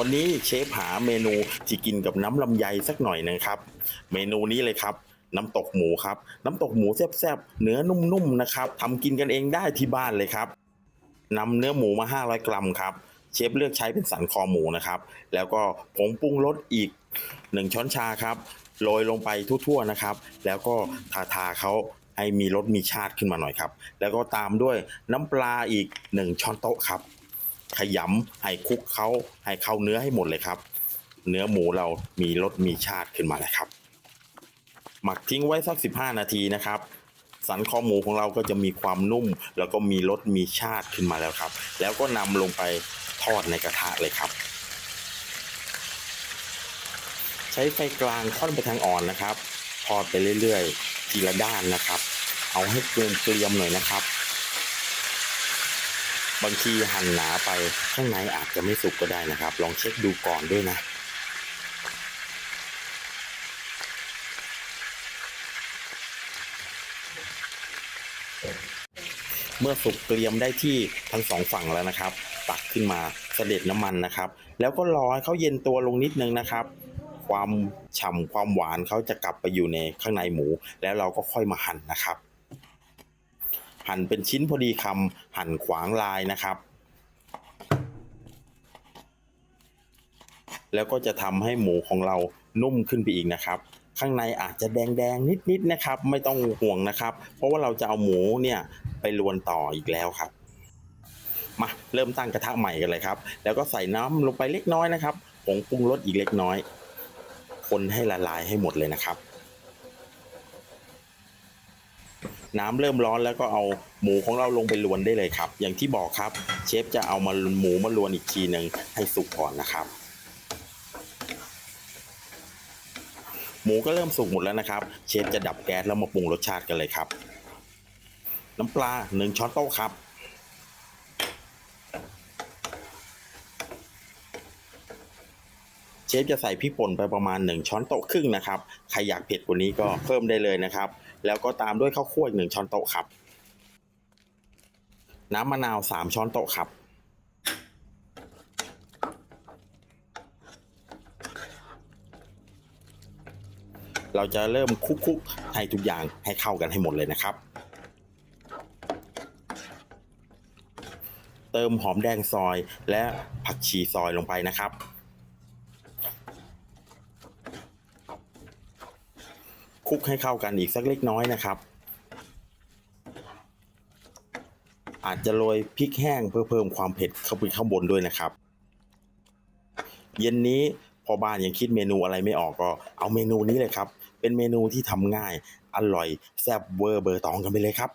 วันนี้เชฟหาเมนูที่กินกับน้ำลำไยสักหน่อยนึงครับ เมนูนี้เลยครับ น้ำตกหมูครับ น้ำตกหมูแซ่บๆเนื้อนุ่มๆนะครับทำกินกันเองได้ที่บ้านเลยครับนำเนื้อหมูมา 500 กรัมครับ เชฟเลือกใช้เป็นสันคอหมูนะครับ แล้วก็ผงปรุงรสอีก 1 ช้อนชาครับโรยลงไปทั่วๆนะครับ แล้วก็ทาทาๆเขาให้มีรสมีชาติขึ้นมาหน่อยครับ แล้วก็ตามด้วยน้ำปลาอีก 1 ช้อนโต๊ะครับ ขยำให้คุกเขาให้เข้าเนื้อให้หมดเลยครับ เนื้อหมูเรามีรสมีชาติขึ้นมาแล้วครับ หมักทิ้งไว้สัก 15 นาทีนะครับ สันคอหมูของเราก็จะมีความนุ่ม แล้วก็มีรสมีชาติขึ้นมาแล้วครับ แล้วก็นำลงไปทอดในกระทะเลยครับ ใช้ไฟกลางค่อนไปทางอ่อนนะครับทอดไปเรื่อยๆ ทีละด้านนะครับ เอาให้เกรียมเกรียมหน่อยนะครับ บางทีหั่นหนาไปข้างในอาจจะไม่สุกก็ได้นะครับ ลองเช็คดูก่อนด้วยนะเมื่อสุกเกรียมได้ที่ทั้งสองฝั่งแล้วนะครับ ตักขึ้นมาเสด็จน้ำมันนะครับ แล้วก็รอให้เขาเย็นตัวลงนิดนึงนะครับ ความฉ่ำความหวานเขาจะกลับไปอยู่ในข้างในหมู แล้วเราก็ค่อยมาหั่นนะครับ หั่นเป็นชิ้นพอดีคำหั่นขวางลายนะครับ แล้วก็จะทำให้หมูของเรานุ่มขึ้นไปอีกนะครับ ข้างในอาจจะแดงๆนิดๆนะครับ ไม่ต้องห่วงนะครับ เพราะว่าเราจะเอาหมูเนี่ยไปลวนต่ออีกแล้วครับมาเริ่มตั้งกระทะใหม่กันเลยครับ แล้วก็ใส่น้ำลงไปเล็กน้อยนะครับผงปรุงรสอีกเล็กน้อย คนให้ละลายให้หมดเลยนะครับ น้ำเริ่มร้อนแล้วก็เอาหมูของเราลงไปลวนได้เลยครับ อย่างที่บอกครับ เชฟจะเอามาหมูมาลวนอีกทีหนึ่งให้สุกก่อนนะครับ หมูก็เริ่มสุกหมดแล้วนะครับ เชฟจะดับแก๊สแล้วมาปรุงรสชาติกันเลยครับ น้ำปลาหนึ่งช้อนโต๊ะครับ เชฟจะใส่พริกป่นไปประมาณ 1 ช้อนโต๊ะครึ่งนะครับ ใครอยากเผ็ดกว่านี้ก็เพิ่มได้เลยนะครับ แล้วก็ตามด้วยข้าวคั่วอีกหนึ่งช้อนโต๊ะครับ น้ำมะนาว 3 ช้อนโต๊ะครับ เราจะเริ่มคลุกๆให้ทุกอย่างให้เข้ากันให้หมดเลยนะครับ เติมหอมแดงซอยและผักชีซอยลงไปนะครับ คลุกให้เข้ากันอีกสักเล็กน้อยนะครับ อาจจะโรยพริกแห้งเพื่อเพิ่มความเผ็ดเข้าไปข้างบนด้วยนะครับ เย็นนี้พอบ้านยังคิดเมนูอะไรไม่ออกก็เอาเมนูนี้เลยครับ เป็นเมนูที่ทำง่าย อร่อยแซ่บเวอร์เบอร์ตองกันไปเลยครับ